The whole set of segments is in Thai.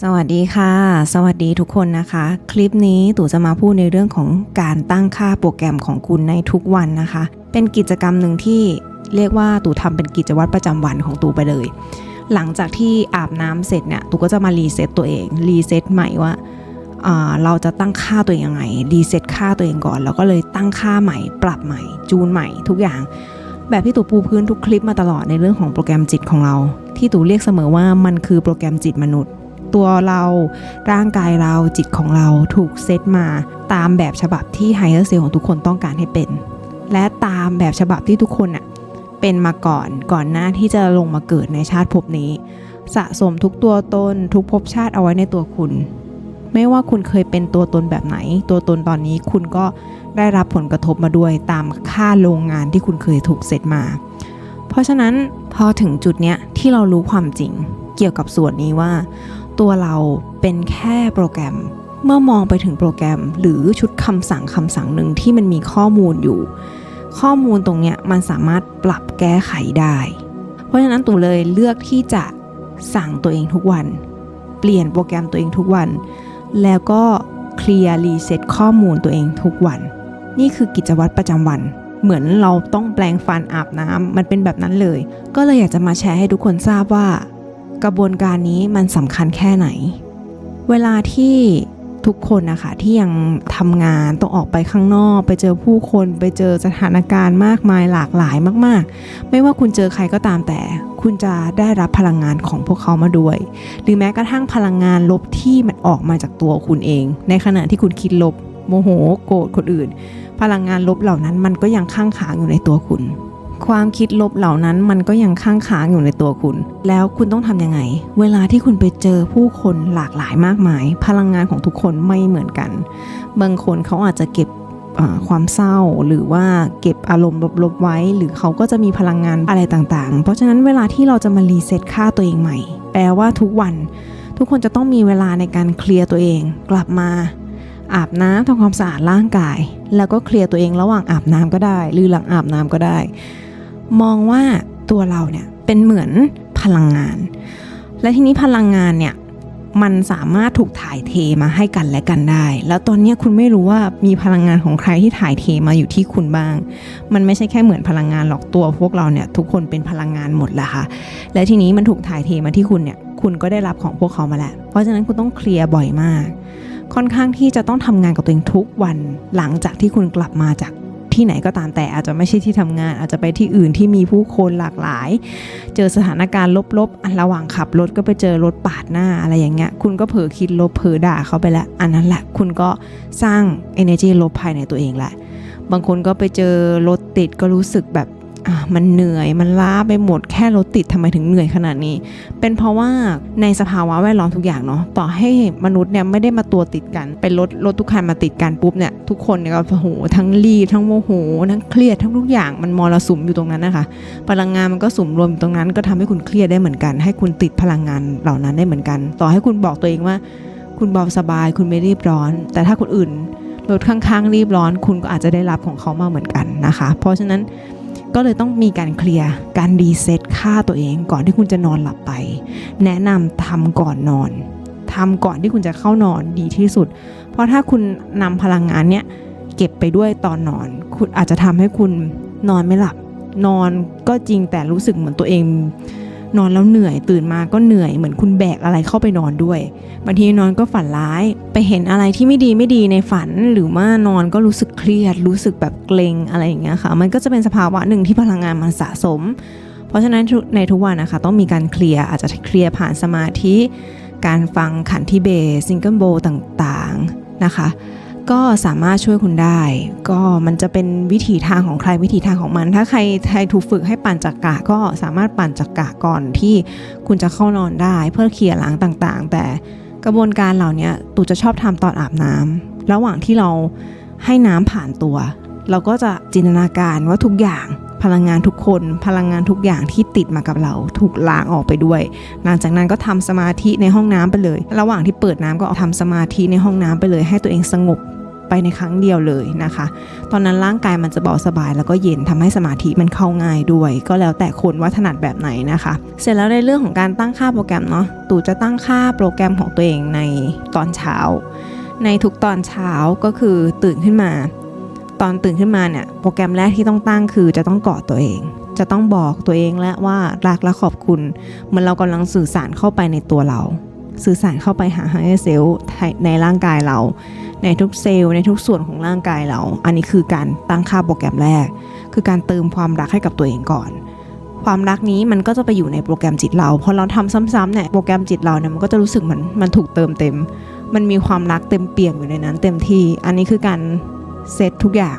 สวัสดีค่ะ สวัสดีทุกคนนะคะ คลิปนี้ตู่จะมาพูดในเรื่องของการตั้งค่าโปรแกรมของคุณในทุกวันนะคะ เป็นกิจกรรมหนึ่งที่เรียกว่าตู่ทำเป็นกิจวัตรประจำวันของตู่ไปเลย หลังจากที่อาบน้ำเสร็จเนี่ยตู่ก็จะมารีเซ็ตตัวเองรีเซ็ตใหม่ว่าเราจะตั้งค่าตัวเองยังไงรีเซ็ตค่าตัวเองก่อน แล้วก็เลยตั้งค่าใหม่ ปรับใหม่ จูนใหม่ทุกอย่าง แบบที่ตู่ปูพื้นทุกคลิปมาตลอดในเรื่องของโปรแกรมจิตของเรา ที่ตู่เรียกเสมอว่ามันคือโปรแกรมจิตมนุษย์ ตัวเรา ร่างกายเราจิตของเราถูกเซตมา ตามแบบฉบับที่ไฮเออร์เซลของทุกคนต้องการให้เป็น และตามแบบฉบับที่ทุกคนน่ะเป็นมาก่อนก่อนหน้าที่จะลงมาเกิดในชาติภพนี้ สะสมทุกตัวตนทุกภพชาติเอาไว้ในตัวคุณ ไม่ว่าคุณเคยเป็นตัวตนแบบไหน ตัวตนตอนนี้คุณก็ได้รับผลกระทบมาด้วยตามค่าโรงงานที่คุณเคยถูกเซตมา เพราะฉะนั้นพอถึงจุดเนี้ยที่เรารู้ความจริงเกี่ยวกับส่วนนี้ว่า ตัวเราเป็นแค่โปรแกรม เมื่อมองไปถึงโปรแกรม หรือชุดคำสั่งคำสั่งหนึ่งที่มันมีข้อมูลอยู่ ข้อมูลตรงเนี้ยมันสามารถปรับแก้ไขได้ เพราะฉะนั้นตัวเลยเลือกที่จะสั่งตัวเองทุกวัน เปลี่ยนโปรแกรมตัวเองทุกวัน แล้วก็เคลียร์รีเซ็ตข้อมูลตัวเองทุกวัน นี่คือกิจวัตรประจำวันเหมือนเราต้องแปลงฟันอาบน้ำมันเป็นแบบนั้นเลย ก็เลยอยากจะมาแชร์ให้ทุกคนทราบว่า กระบวนการนี้มันสำคัญแค่ไหน เวลาที่ทุกคนนะคะที่ยังทำงานต้องออกไปข้างนอก ไปเจอผู้คนไปเจอสถานการณ์มากมายหลากหลายมาก ๆ ไม่ว่าคุณเจอใครก็ตามแต่ คุณจะได้รับพลังงานของพวกเขามาด้วย หรือแม้กระทั่งพลังงานลบที่มันออกมาจากตัวคุณเอง ในขณะที่คุณคิดลบ โมโห โกรธคนอื่น พลังงานลบเหล่านั้นมันก็ยังค้างค้างอยู่ในตัวคุณ ความคิดลบเหล่านั้นมันก็ยังค้างค้างอยู่ในตัวคุณ แล้วคุณต้องทำยังไง เวลาที่คุณไปเจอผู้คนหลากหลายมากมาย พลังงานของทุกคนไม่เหมือนกัน บางคนเขาอาจจะเก็บความเศร้าหรือว่าเก็บอารมณ์ลบๆไว้ หรือเขาก็จะมีพลังงานอะไรต่างๆ เพราะฉะนั้นเวลาที่เราจะมารีเซ็ตค่าตัวเองใหม่ แปลว่าทุกวัน ทุกคนจะต้องมีเวลาในการเคลียร์ตัวเอง กลับมาอาบน้ำทำความสะอาดร่างกาย แล้วก็เคลียร์ตัวเองระหว่างอาบน้ำก็ได้ หรือหลังอาบน้ำก็ได้ มองว่าตัวเราเนี่ยเป็นเหมือนพลังงาน และทีนี้พลังงานเนี่ยมันสามารถถูกถ่ายเทมาให้กันและกันได้ แล้วตอนนี้คุณไม่รู้ว่ามีพลังงานของใครที่ถ่ายเทมาอยู่ที่คุณบ้าง มันไม่ใช่แค่เหมือนพลังงานหรอกตัว พวกเราเนี่ยทุกคนเป็นพลังงานหมดแหละค่ะ และทีนี้มันถูกถ่ายเทมาที่คุณเนี่ย คุณก็ได้รับของพวกเขามาแล้ว เพราะฉะนั้นคุณต้องเคลียร์บ่อยมาก ค่อนข้างที่จะต้องทำงานกับตัวเองทุกวันหลังจากที่คุณกลับมาจาก ที่ไหนก็ตามแต่อาจจะไม่ใช่ที่ทำงาน อาจจะไปที่อื่นที่มีผู้คนหลากหลาย เจอสถานการณ์ลบๆอันระหว่างขับรถก็ไปเจอรถปาดหน้าอะไรอย่างเงี้ยคุณก็เผลอคิดลบเผลอด่าเขาไปละอันนั้นแหละคุณก็สร้าง energy ลบภายในตัวเองแหละบางคนก็ไปเจอรถติดก็รู้สึกแบบ อะมันเหนื่อยมันล้าไปหมดแค่รถติดทำไมถึงเหนื่อยขนาดนี้ เป็นเพราะว่าในสภาวะแวดล้อมทุกอย่างเนาะต่อให้มนุษย์เนี่ยไม่ได้มาตัวติดกัน เป็นรถรถทุกคันมาติดกันปุ๊บเนี่ยทุกคนเนี่ยก็โอ้โหทั้งรีทั้งโมโหทั้งเครียดทั้งทุกอย่างมันมรสุมอยู่ตรงนั้นนะคะพลังงานมันก็สุมรวมอยู่ตรงนั้น ก็ทำให้คุณเครียดได้เหมือนกัน ให้คุณติดพลังงานเหล่านั้นได้เหมือนกัน ต่อให้คุณบอกตัวเองว่า คุณเบาสบายคุณไม่รีบร้อน แต่ถ้าคนอื่นรถข้างๆรีบร้อน คุณก็อาจจะได้รับของเขามาเหมือนกันนะคะ เพราะฉะนั้น ก็เลยต้องมีการเคลียร์การรีเซ็ตค่าตัวเองก่อนที่คุณจะนอนหลับไป แนะนำทำก่อนนอนทำก่อนที่คุณจะเข้านอนดีที่สุด เพราะถ้าคุณนำพลังงานเนี้ยเก็บไปด้วยตอนนอน คุณอาจจะทำให้คุณนอนไม่หลับ นอนก็จริงแต่รู้สึกเหมือนตัวเอง นอนแล้วเหนื่อยตื่นมาก็เหนื่อยเหมือนคุณแบกอะไรเข้าไปนอนด้วย บางทีนอนก็ฝันร้าย ไปเห็นอะไรที่ไม่ดีไม่ดีในฝันหรือว่านอนก็รู้สึกเครียด รู้สึกแบบเกรงอะไรอย่างเงี้ยค่ะ มันก็จะเป็นสภาวะหนึ่งที่พลังงานมันสะสม เพราะฉะนั้นในทุกวันนะคะ ต้องมีการเคลียร์อาจจะเคลียร์ผ่านสมาธิ การฟังขันทิเบซิงเกิลโบต่างๆนะคะ ก็สามารถช่วยคุณได้ ก็มันจะเป็นวิถีทางของใครวิถีทางของมัน ถ้าใครใครถูกฝึกให้ปั่นจักกะ ก็สามารถปั่นจักกะก่อนที่คุณจะเข้านอนได้ เพื่อเคลียร์ล้างต่างๆ แต่กระบวนการเหล่านี้ตู่จะชอบทำตอนอาบน้ำระหว่างที่เราให้น้ำผ่านตัว เราก็จะจินตนาการว่าทุกอย่าง พลังงานทุกคน พลังงานทุกอย่างที่ติดมากับเราถูกล้างออกไปด้วย หลังจากนั้นก็ทำสมาธิในห้องน้ำไปเลย ระหว่างที่เปิดน้ำก็ทำสมาธิในห้องน้ำไปเลย ให้ตัวเองสงบไปในครั้งเดียวเลยนะคะ ตอนนั้นร่างกายมันจะเบาสบายแล้วก็เย็นทำให้สมาธิมันเข้าง่ายด้วย ก็แล้วแต่คนว่าถนัดแบบไหนนะคะ เสร็จแล้วในเรื่องของการตั้งค่าโปรแกรมเนาะ ตู่จะตั้งค่าโปรแกรมของตัวเองในตอนเช้า ในทุกตอนเช้าก็คือตื่นขึ้นมา ตอนตื่นขึ้นมาเนี่ยโปรแกรมแรกที่ต้องตั้งคือจะต้องกอดตัวเอง จะต้องบอกตัวเองและว่ารักและขอบคุณ เหมือนเรากำลังสื่อสารเข้าไปในตัวเรา สื่อสารเข้าไปหาไฮเซลในร่างกายเรา ในทุกเซลล์ในทุกส่วนของร่างกายเรา อันนี้คือการตั้งค่าโปรแกรมแรก คือการเติมความรักให้กับตัวเองก่อนความรักนี้มันก็จะไปอยู่ในโปรแกรมจิตเรา พอเราทำซ้ำๆเนี่ยโปรแกรมจิตเราเนี่ยมันก็จะรู้สึกเหมือนมันถูกเติมเต็ม มันมีความรักเต็มเปี่ยมอยู่ในนั้น เต็มที่ อันนี้คือการ เซตทุกอย่าง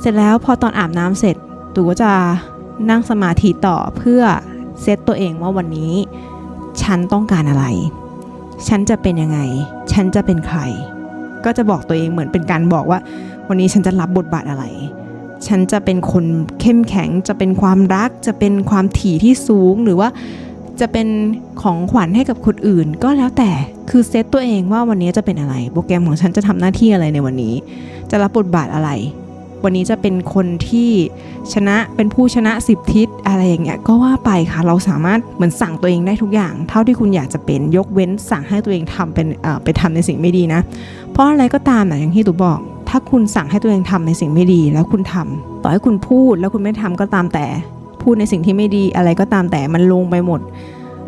เสร็จแล้วพอตอนอาบน้ำเสร็จตูก็จะนั่งสมาธิต่อเพื่อเซตตัวเองว่าวันนี้ ฉันต้องการอะไร ฉันจะเป็นยังไง ฉันจะเป็นใคร ก็จะบอกตัวเองเหมือนเป็นการบอกว่า วันนี้ฉันจะรับบทบาทอะไร ฉันจะเป็นคนเข้มแข็ง จะเป็นความรัก จะเป็นความถี่ที่สูงหรือว่า จะเป็นของขวัญให้กับคนอื่นก็แล้วแต่คือเซตตัวเองว่าวันนี้จะเป็นอะไร โปรแกรมของฉันจะทำหน้าที่อะไรในวันนี้ จะรับบทบาทอะไร วันนี้จะเป็นคนที่ชนะเป็นผู้ชนะสิบทิศอะไรอย่างเงี้ยก็ว่าไปค่ะเราสามารถเหมือนสั่งตัวเองได้ทุกอย่าง เท่าที่คุณอยากจะเป็นยกเว้นสั่งให้ตัวเองทำเป็นไปทำในสิ่งไม่ดีนะ เพราะอะไรก็ตามนะอย่างที่ตูบอก ถ้าคุณสั่งให้ตัวเองทำในสิ่งไม่ดีแล้วคุณทำต่อให้คุณพูดแล้วคุณไม่ทำก็ตามแต่ พูดในสิ่งที่ไม่ดีอะไรก็ตามแต่มันลงไปหมด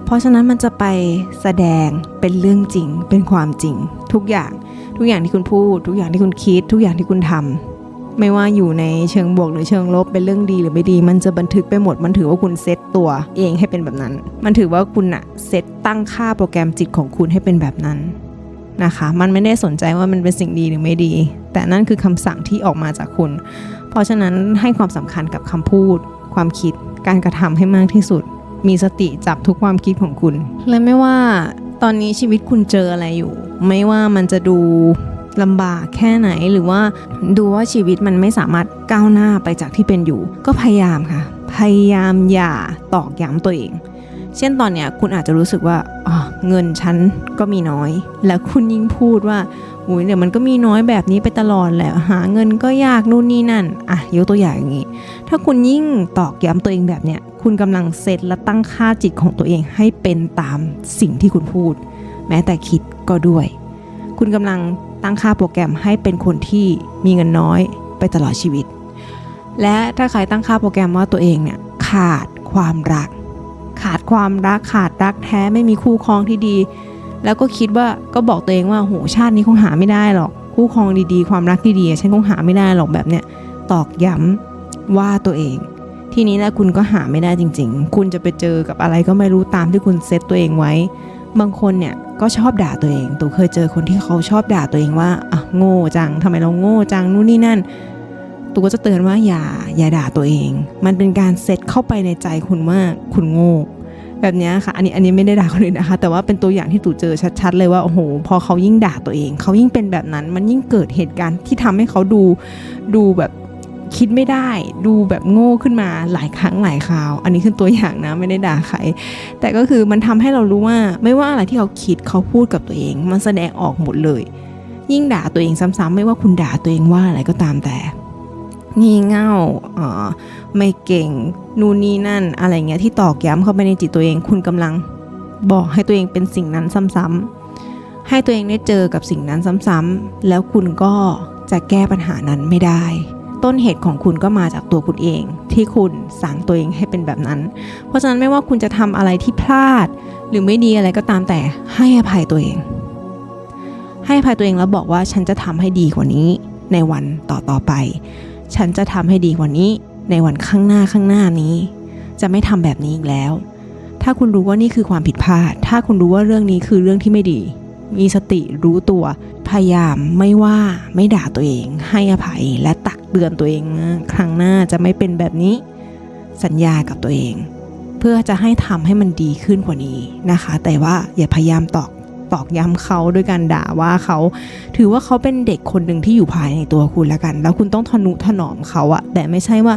เพราะฉะนั้นมันจะไปแสดงเป็นเรื่องจริง เป็นความจริง ทุกอย่างทุกอย่างที่คุณพูด ทุกอย่างที่คุณคิด ทุกอย่างที่คุณทำไม่ว่าอยู่ในเชิงบวกหรือเชิงลบเป็นเรื่องดีหรือไม่ดี มันจะบันทึกไปหมด มันถือว่าคุณเซตตัวเองให้เป็นแบบนั้น มันถือว่าคุณอะเซตตั้งค่าโปรแกรมจิตของคุณให้เป็นแบบนั้นนะคะมันไม่ได้สนใจว่ามันเป็นสิ่งดีหรือไม่ดี แต่นั่นคือคำสั่งที่ออกมาจากคุณ เพราะฉะนั้นให้ความสำคัญกับคำพูด ความคิดการกระทำให้มากที่สุด มีสติจับทุกความคิดของคุณ และไม่ว่าตอนนี้ชีวิตคุณเจออะไรอยู่ ไม่ว่ามันจะดูลำบากแค่ไหนหรือว่าดูว่าชีวิตมันไม่สามารถก้าวหน้าไปจากที่เป็นอยู่ ก็พยายามค่ะ พยายามอย่าตอกย้ำตัวเอง เช่นตอนเนี้ยคุณอาจจะรู้สึกว่าอ๋อเงินฉันก็มีน้อย แล้วคุณยิ่งพูดว่าอุ้ยเดี๋ยวมันก็มีน้อยแบบนี้ไปตลอดแหละหาเงินก็ยากนู่นนี่นั่นอะยกตัวอย่างอย่างนี้ ถ้าคุณยิ่งตอกย้ำตัวเองแบบเนี้ยคุณกำลังเซตและตั้งค่าจิตของตัวเองให้เป็นตามสิ่งที่คุณพูด แม้แต่คิดก็ด้วย คุณกำลังตั้งค่าโปรแกรมให้เป็นคนที่มีเงินน้อยไปตลอดชีวิต และถ้าใครตั้งค่าโปรแกรมว่าตัวเองเนี่ยขาดความรัก ขาดความรักขาดรักแท้ไม่มีคู่ครองที่ดี แล้วก็คิดว่าก็บอกตัวเองว่าโหชาตินี้คงหาไม่ได้หรอก คู่ครองดีๆ ความรักที่ดีฉันคงหาไม่ได้หรอกแบบเนี้ยตอกย้ำว่าตัวเอง ทีนี้นะคุณก็หาไม่ได้จริง ๆ คุณจะไปเจอกับอะไรก็ไม่รู้ตามที่คุณเซตตัวเองไว้ บางคนเนี่ยก็ชอบด่าตัวเองตูเคยเจอคนที่เขาชอบด่าตัวเองว่าอะโง่จังทำไมเราโง่จังนู่นนี่นั่น ตูก็จะเตือนว่าอย่าอย่าด่าตัวเอง มันเป็นการเซตเข้าไปในใจคุณว่าคุณโง่แบบนี้ค่ะ อันนี้อันนี้ไม่ได้ด่าคนอื่นนะคะ แต่ว่าเป็นตัวอย่างที่ตู่เจอชัดๆเลยว่า โอ้โห พอเขายิ่งด่าตัวเอง เขายิ่งเป็นแบบนั้น มันยิ่งเกิดเหตุการณ์ที่ทำให้เขาดู ดูแบบคิดไม่ได้ ดูแบบโง่ขึ้นมาหลายครั้งหลายคราว อันนี้คือตัวอย่างนะ ไม่ได้ด่าใคร แต่ก็คือมันทำให้เรารู้ว่า ไม่ว่าอะไรที่เขาคิดเขาพูดกับตัวเอง มันแสดงออกหมดเลย ยิ่งด่าตัวเองซ้ำๆไม่ว่าคุณด่าตัวเองว่าอะไรก็ตามแต่ งี่เง่าไม่เก่ง นู่นนี่นั่น อะไรเงี้ยที่ตอกย้ำเข้าไปในจิตตัวเอง คุณกำลังบอกให้ตัวเองเป็นสิ่งนั้นซ้ำๆให้ตัวเองได้เจอกับสิ่งนั้นซ้ำๆแล้วคุณก็จะแก้ปัญหานั้นไม่ได้ ต้นเหตุของคุณก็มาจากตัวคุณเอง ที่คุณสั่งตัวเองให้เป็นแบบนั้น เพราะฉะนั้นไม่ว่าคุณจะทำอะไรที่พลาด หรือไม่ดีอะไรก็ตามแต่ให้อภัยตัวเอง ให้อภัยตัวเองแล้วบอกว่าฉันจะทำให้ดีกว่านี้ในวันต่อๆไป ฉันจะทำให้ดีกว่านี้ในวันข้างหน้าข้างหน้านี้ จะไม่ทำแบบนี้อีกแล้ว ถ้าคุณรู้ว่านี่คือความผิดพลาด ถ้าคุณรู้ว่าเรื่องนี้คือเรื่องที่ไม่ดี มีสติรู้ตัว พยายามไม่ว่าไม่ด่าตัวเอง ให้อภัยและตักเตือนตัวเอง ครั้งหน้าจะไม่เป็นแบบนี้ สัญญากับตัวเอง เพื่อจะให้ทำให้มันดีขึ้นกว่านี้นะคะ แต่ว่าอย่าพยายามตอก ตอกย้ำเขาด้วยการด่าว่าเขา ถือว่าเขาเป็นเด็กคนหนึ่งที่อยู่ภายในตัวคุณแล้วกัน แล้วคุณต้องทนุถนอมเขาอะแต่ไม่ใช่ว่า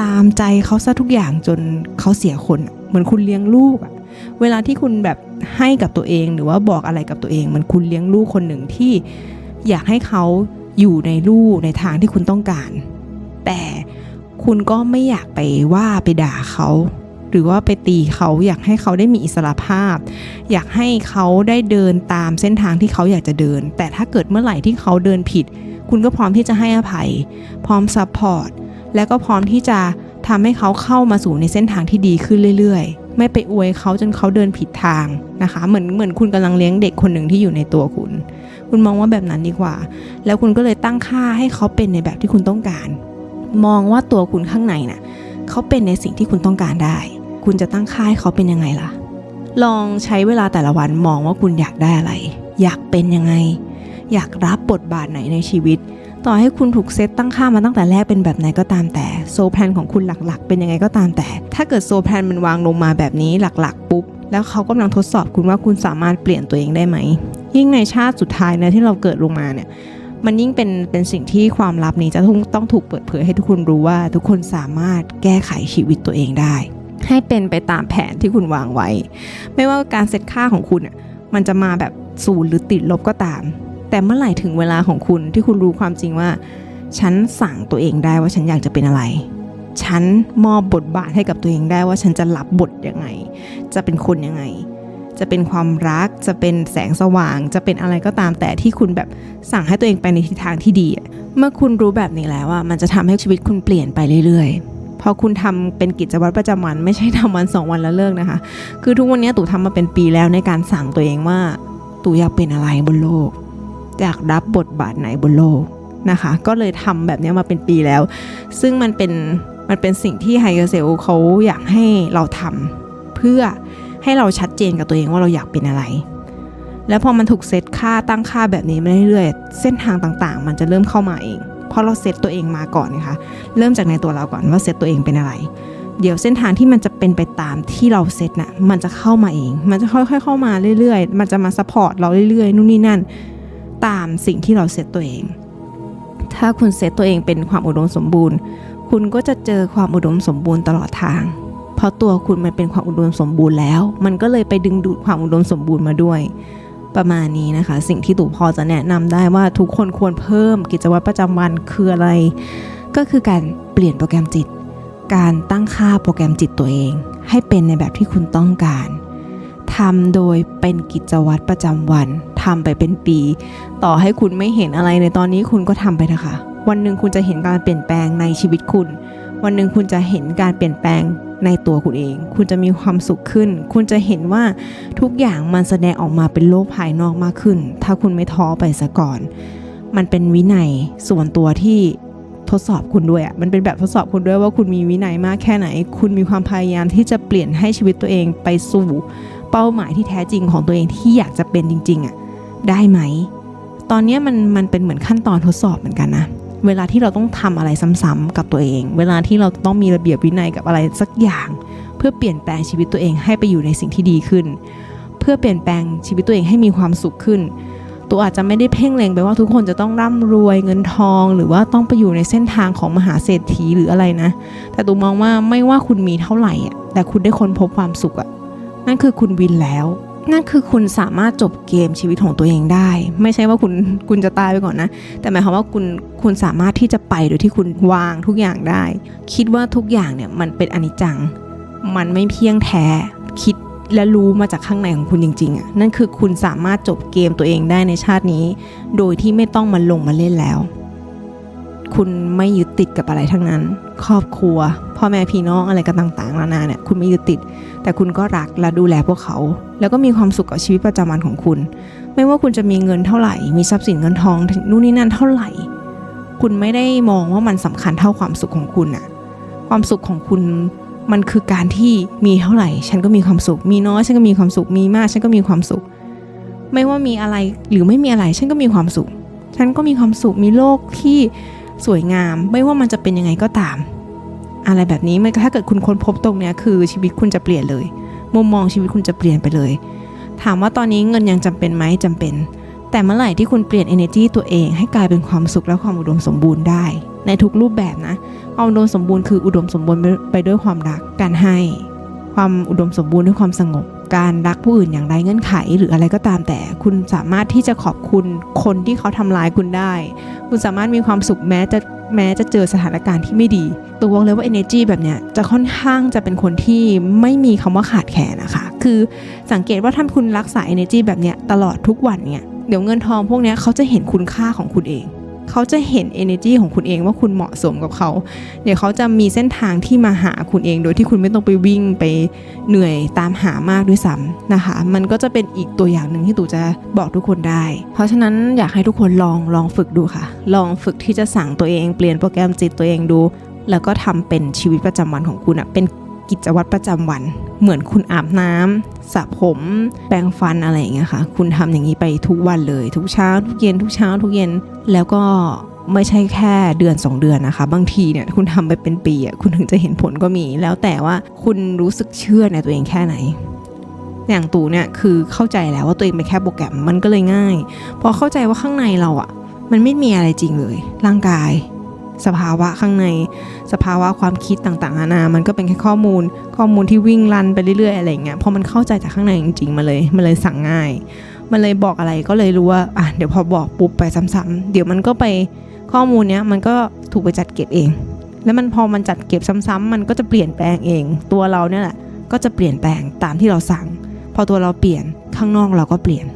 ตามใจเขาซะทุกอย่างจนเขาเสียคนเหมือนคุณเลี้ยงลูกอะเวลาที่คุณแบบให้กับตัวเองหรือว่าบอกอะไรกับตัวเองเหมันคุณเลี้ยงลูกคนหนึ่งที่อยากให้เขาอยู่ในลู่ในทางที่คุณต้องการ แต่คุณก็ไม่อยากไปว่าไปด่าเขา หรือว่าไปตีเขาอยากให้เขาได้มีอิสระภาพ อยากให้เขาได้เดินตามเส้นทางที่เขาอยากจะเดิน แต่ถ้าเกิดเมื่อไหร่ที่เขาเดินผิด คุณก็พร้อมที่จะให้อภัย พร้อมซัพพอร์ตและก็พร้อมที่จะทำให้เขาเข้ามาสู่ในเส้นทางที่ดีขึ้นเรื่อยๆ ไม่ไปอวยเขาจนเขาเดินผิดทางนะคะ เหมือนเหมือนคุณกำลังเลี้ยงเด็กคนหนึ่งที่อยู่ในตัวคุณ คุณมองว่าแบบนั้นดีกว่า แล้วคุณก็เลยตั้งค่าให้เขาเป็นในแบบที่คุณต้องการ มองว่าตัวคุณข้างในน่ะเขาเป็นในสิ่งที่คุณต้องการได้ คุณจะตั้งค่าให้เขาเป็นยังไงล่ะ ลองใช้เวลาแต่ละวันมองว่าคุณอยากได้อะไร อยากเป็นยังไง อยากรับบทบาทไหนในชีวิต ต่อให้คุณถูกเซตตั้งค่ามาตั้งแต่แรกเป็นแบบไหนก็ตามแต่โซแพลนของคุณหลักๆ เป็นยังไงก็ตามแต่ ถ้าเกิดโซแพลนมันวางลงมาแบบนี้หลักๆ ปุ๊บ แล้วเขากำลังทดสอบคุณว่าคุณสามารถเปลี่ยนตัวเองได้ไหม ยิ่งในชาติสุดท้ายนะที่เราเกิดลงมาเนี่ยมันยิ่งเป็นเป็นสิ่งที่ความลับนี้จะต้องต้องถูกเปิดเผยให้ทุกคนรู้ว่าทุกคนสามารถแก้ไขชีวิตตัวเองได้ ให้เป็นไปตามแผนที่คุณวางไว้ ไม่ว่าการเซตค่าของคุณมันจะมาแบบศูนย์หรือติดลบก็ตาม แต่เมื่อไหร่ถึงเวลาของคุณที่คุณรู้ความจริงว่า ฉันสั่งตัวเองได้ว่าฉันอยากจะเป็นอะไร ฉันมอบบทบาทให้กับตัวเองได้ว่าฉันจะรับบทยังไง จะเป็นคนยังไง จะเป็นความรัก จะเป็นแสงสว่าง จะเป็นอะไรก็ตามแต่ที่คุณแบบสั่งให้ตัวเองไปในทิศทางที่ดี เมื่อคุณรู้แบบนี้แล้วอะมันจะทำให้ชีวิตคุณเปลี่ยนไปเรื่อยๆ พอคุณทำเป็นกิจวัตรประจำวันไม่ใช่ทำวันสองวันแล้วเลิกนะคะ คือทุกวันนี้ตู่ทำมาเป็นปีแล้วในการสั่งตัวเองว่าตู่อยากเป็นอะไรบนโลกอยากรับบทบาทไหนบนโลกนะคะ ก็เลยทำแบบนี้มาเป็นปีแล้ว ซึ่งมันเป็นมันเป็นสิ่งที่ไฮเกอร์เซลเขาอยากให้เราทำเพื่อให้เราชัดเจนกับตัวเองว่าเราอยากเป็นอะไร แล้วพอมันถูกเซตค่าตั้งค่าแบบนี้มาเรื่อยๆเส้นทางต่างๆ มันจะเริ่มเข้ามาเอง ราะเราเซตตัวเองมาก่อนนะคะเริ่มจากในตัวเราก่อนว่าเซตตัวเองเป็นอะไร เดี๋ยวเส้นทางที่มันจะเป็นไปตามที่เราเซตน่ะมันจะเข้ามาเอง มันจะค่อยๆเข้ามาเรื่อยๆ มันจะมาซัพพอร์ตเราเรื่อยๆนู่นนี่นั่น ตามสิ่งที่เราเซตตัวเอง ถ้าคุณเซตตัวเองเป็นความอุดมสมบูรณ์ คุณก็จะเจอความอุดมสมบูรณ์ตลอดทาง เพราะตัวคุณมันเป็นความอุดมสมบูรณ์แล้ว มันก็เลยไปดึงดูดความอุดมสมบูรณ์มาด้วย ประมาณนี้นะคะ สิ่งที่ตู่พอจะแนะนำได้ว่าทุกคนควรเพิ่มกิจวัตรประจำวันคืออะไร ก็คือการเปลี่ยนโปรแกรมจิต การตั้งค่าโปรแกรมจิตตัวเอง ให้เป็นในแบบที่คุณต้องการทำโดยเป็นกิจวัตรประจำวันทำไปเป็นปี ต่อให้คุณไม่เห็นอะไรในตอนนี้คุณก็ทำไปนะคะ วันหนึ่งคุณจะเห็นการเปลี่ยนแปลงในชีวิตคุณ วันหนึ่งคุณจะเห็นการเปลี่ยนแปลง ในตัวคุณเอง คุณจะมีความสุขขึ้น คุณจะเห็นว่าทุกอย่างมันแสดงออกมาเป็นโลกภายนอกมากขึ้น ถ้าคุณไม่ท้อไปซะก่อน มันเป็นวินัยส่วนตัวที่ทดสอบคุณด้วยอะ่ะมันเป็นแบบทดสอบคุณด้วยว่าคุณมีวินัยมากแค่ไหน คุณมีความพยายามที่จะเปลี่ยนให้ชีวิตตัวเองไปสู่เป้าหมายที่แท้จริงของตัวเองที่อยากจะเป็นจริงๆอะได้ไหม ตอนนี้มันมันเป็นเหมือนขั้นตอนทดสอบเหมือนกันนะ เวลาที่เราต้องทำอะไรซ้ำๆกับตัวเอง เวลาที่เราต้องมีระเบียบวินัยกับอะไรสักอย่าง เพื่อเปลี่ยนแปลงชีวิตตัวเองให้ไปอยู่ในสิ่งที่ดีขึ้น เพื่อเปลี่ยนแปลงชีวิตตัวเองให้มีความสุขขึ้น ตัวอาจจะไม่ได้เพ่งเล็งไปว่าทุกคนจะต้องร่ำรวยเงินทอง หรือว่าต้องไปอยู่ในเส้นทางของมหาเศรษฐีหรืออะไรนะ แต่ตูมองว่าไม่ว่าคุณมีเท่าไหร่แต่คุณได้ค้นพบความสุขอะนั่นคือคุณวินแล้ว นั่นคือคุณสามารถจบเกมชีวิตของตัวเองได้ ไม่ใช่ว่าคุณคุณจะตายไปก่อนนะ แต่หมายความว่าคุณคุณสามารถที่จะไปโดยที่คุณวางทุกอย่างได้ คิดว่าทุกอย่างเนี่ยมันเป็นอนิจจัง มันไม่เพียงแท้คิดและรู้มาจากข้างในของคุณจริงๆอะนั่นคือคุณสามารถจบเกมตัวเองได้ในชาตินี้ โดยที่ไม่ต้องมาลงมาเล่นแล้ว คุณไม่ยึดติดกับอะไรทั้งนั้น ครอบครัว พ่อแม่พี่น้องอะไรกันต่างๆนานาเนี่ยคุณไม่ยึดติด แต่คุณก็รักและดูแลพวกเขา แล้วก็มีความสุขกับชีวิตประจำวันของคุณ ไม่ว่าคุณจะมีเงินเท่าไหร่ มีทรัพย์สินเงินทองนู่นนี่นั่นเท่าไหร่ คุณไม่ได้มองว่ามันสำคัญเท่าความสุขของคุณอะความสุขของคุณมันคือการที่มีเท่าไหร่ ฉันก็มีความสุข มีน้อยฉันก็มีความสุขมีมาก ฉันก็มีความสุข ไม่ว่ามีอะไรหรือไม่มีอะไร ฉันก็มีความสุข ฉันก็มีความสุขมีโลกที่ สวยงาม ไม่ว่ามันจะเป็นยังไงก็ตาม อะไรแบบนี้มันถ้าเกิดคุณค้นพบตรงเนี้ยคือชีวิตคุณจะเปลี่ยนเลย มุมมองชีวิตคุณจะเปลี่ยนไปเลย ถามว่าตอนนี้เงินยังจำเป็นไหมจำเป็น แต่เมื่อไหร่ที่คุณเปลี่ยน energy ตัวเองให้กลายเป็นความสุขและความอุดมสมบูรณ์ได้ ในทุกรูปแบบนะความอุดมสมบูรณ์คืออุดมสมบูรณ์ไปด้วยความรักการให้ ความอุดมสมบูรณ์ด้วยความสงบ การรักผู้อื่นอย่างไรเงื่อนไข หรืออะไรก็ตามแต่คุณสามารถที่จะขอบคุณคนที่เขาทำร้ายคุณได้ คุณสามารถมีความสุขแม้จะแม้จะเจอสถานการณ์ที่ไม่ดี ตัวบอกเลยว่า energy แบบเนี้ยจะค่อนข้างจะเป็นคนที่ไม่มีคำว่าขาดแคลนนะคะ คือสังเกตว่าถ้าคุณรักษา energy แบบเนี้ยตลอดทุกวันเนี่ยเดี๋ยวเงินทองพวกเนี้ยเขาจะเห็นคุณค่าของคุณเอง เขาจะเห็น energy ของคุณเองว่าคุณเหมาะสมกับเขา เดี๋ยวเขาจะมีเส้นทางที่มาหาคุณเอง โดยที่คุณไม่ต้องไปวิ่งไปเหนื่อยตามหามากด้วยซ้ำนะคะ มันก็จะเป็นอีกตัวอย่างหนึ่งที่ตู่จะบอกทุกคนได้ เพราะฉะนั้นอยากให้ทุกคนลองลองฝึกดูค่ะ ลองฝึกที่จะสั่งตัวเองเปลี่ยนโปรแกรมจิตตัวเองดู แล้วก็ทำเป็นชีวิตประจำวันของคุณอะเป็น กิจวัตรประจำวัน เหมือนคุณอาบน้ำสระผมแปรงฟันอะไรอย่างเงี้ยค่ะ คุณทำอย่างนี้ไปทุกวันเลย ทุกเช้า ทุกเย็น ทุกเช้า ทุกเย็น แล้วก็ไม่ใช่แค่เดือน 2 เดือนนะคะ บางทีเนี่ยคุณทำไปเป็นปีอะคุณถึงจะเห็นผลก็มี แล้วแต่ว่าคุณรู้สึกเชื่อในตัวเองแค่ไหน อย่างตู่เนี่ยคือเข้าใจแล้วว่าตัวเองเป็นแค่โปรแกรมมันก็เลยง่าย พอเข้าใจว่าข้างในเราอะ มันไม่มีอะไรจริงเลย ร่างกาย สภาวะข้างใน สภาวะความคิดต่างๆนานา มันก็เป็นแค่ข้อมูล ข้อมูลที่วิ่งรันไปเรื่อยๆอะไรเงี้ยพอมันเข้าใจจากข้างในจริงๆมันเลยมันเลยสั่งง่าย มันเลยบอกอะไรก็เลยรู้ว่าอะเดี๋ยวพอบอกปุ๊บไปซ้ำๆเดี๋ยวมันก็ไปข้อมูลเนี้ยมันก็ถูกไปจัดเก็บเอง แล้วมันพอมันจัดเก็บซ้ำๆมันก็จะเปลี่ยนแปลงเอง ตัวเราเนี่ยแหละก็จะเปลี่ยนแปลงตามที่เราสั่ง พอตัวเราเปลี่ยนข้างนอกเราก็เปลี่ยน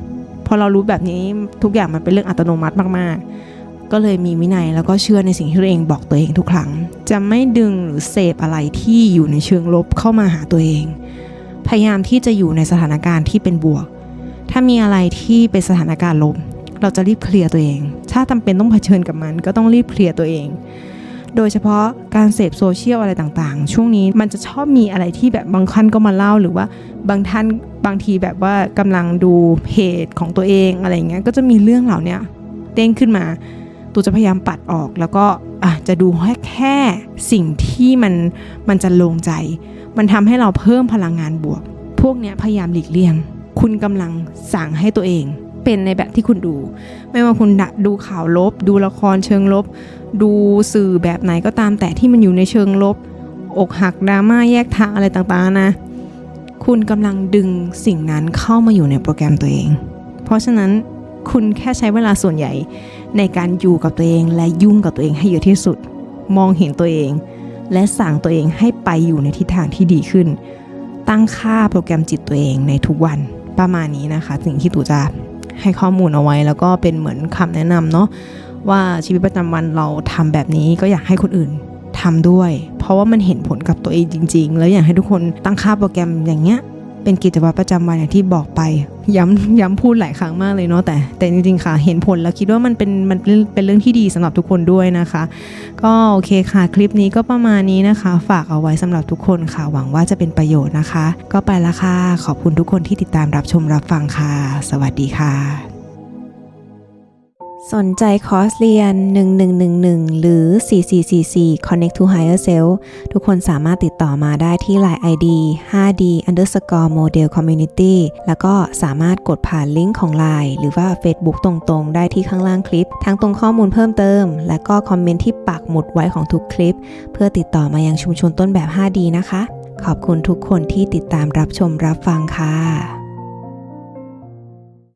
พอเรารู้แบบนี้ทุกอย่างมันเป็นเรื่องอัตโนมัติมากๆ ก็เลยมีวินัยแล้วก็เชื่อในสิ่งที่ตัวเองบอกตัวเองทุกครั้ง จะไม่ดึงหรือเสพอะไรที่อยู่ในเชิงลบเข้ามาหาตัวเอง พยายามที่จะอยู่ในสถานการณ์ที่เป็นบวก ถ้ามีอะไรที่เป็นสถานการณ์ลบ เราจะรีบเคลียร์ตัวเอง ถ้าจำเป็นต้องเผชิญกับมัน ก็ต้องรีบเคลียร์ตัวเอง โดยเฉพาะการเสพโซเชียลอะไรต่างๆ ช่วงนี้มันจะชอบมีอะไรที่แบบบางท่านก็มาเล่าหรือว่าบางท่านบางทีแบบว่ากำลังดูเพจของตัวเองอะไรเงี้ย ก็จะมีเรื่องเหล่านี้เด้งขึ้นมา ตูจะพยายามปัดออกแล้วก็ะจะดูแค่แค่สิ่งที่มันมันจะลงใจ มันทำให้เราเพิ่มพลังงานบวก พวกเนี้ยพยายามหลีกเลี่ยง คุณกำลังสั่งให้ตัวเอง เป็นในแบบที่คุณดู ไม่ว่าคุณดูข่าวลบ ดูละครเชิงลบ ดูสื่อแบบไหนก็ตามแต่ที่มันอยู่ในเชิงลบ อกหักดราม่าแยกทางอะไรต่างๆนะ คุณกำลังดึงสิ่งนั้นเข้ามาอยู่ในโปรแกรมตัวเอง เพราะฉะนั้น คุณแค่ใช้เวลาส่วนใหญ่ ในการอยู่กับตัวเองและยุ่งกับตัวเองให้เยอะที่สุด มองเห็นตัวเอง และสั่งตัวเองให้ไปอยู่ในทิศทางที่ดีขึ้น ตั้งค่าโปรแกรมจิตตัวเองในทุกวันประมาณนี้นะคะ สิ่งที่ตู่จะให้ข้อมูลเอาไว้แล้วก็เป็นเหมือนคำแนะนำเนาะว่าชีวิตประจำวันเราทำแบบนี้ก็อยากให้คนอื่นทำด้วย เพราะว่ามันเห็นผลกับตัวเองจริง ๆ แล้วอยากให้ทุกคนตั้งค่าโปรแกรมอย่างเงี้ย เป็นกิจวัตรประจำวันอย่างที่บอกไปย้ำย้ำพูดหลายครั้งมากเลยเนาะแต่แต่จริงๆค่ะ เห็นผลแล้วคิดว่ามันเป็นมันเป็นเป็นเรื่องที่ดีสำหรับทุกคนด้วยนะคะ ก็โอเคค่ะ คลิปนี้ก็ประมาณนี้นะคะ ฝากเอาไว้สำหรับทุกคนค่ะ หวังว่าจะเป็นประโยชน์นะคะ ก็ไปละค่ะ ขอบคุณทุกคนที่ติดตามรับชมรับฟังค่ะ สวัสดีค่ะ สนใจคอร์สเรียน 1111 หรือ 4444 Connect to Higher Self ทุกคนสามารถติดต่อมาได้ที่ Line ID 5D underscore model community แล้วก็สามารถกดผ่านลิงก์ของ Line หรือว่า Facebook ตรงๆ ได้ที่ข้างล่างคลิป ทั้งตรงข้อมูลเพิ่มเติม และก็คอมเมนต์ที่ปักหมุดไว้ของทุกคลิป เพื่อติดต่อมายังชุมชนต้นแบบ 5D นะคะ ขอบคุณทุกคนที่ติดตามรับชมรับฟังค่ะ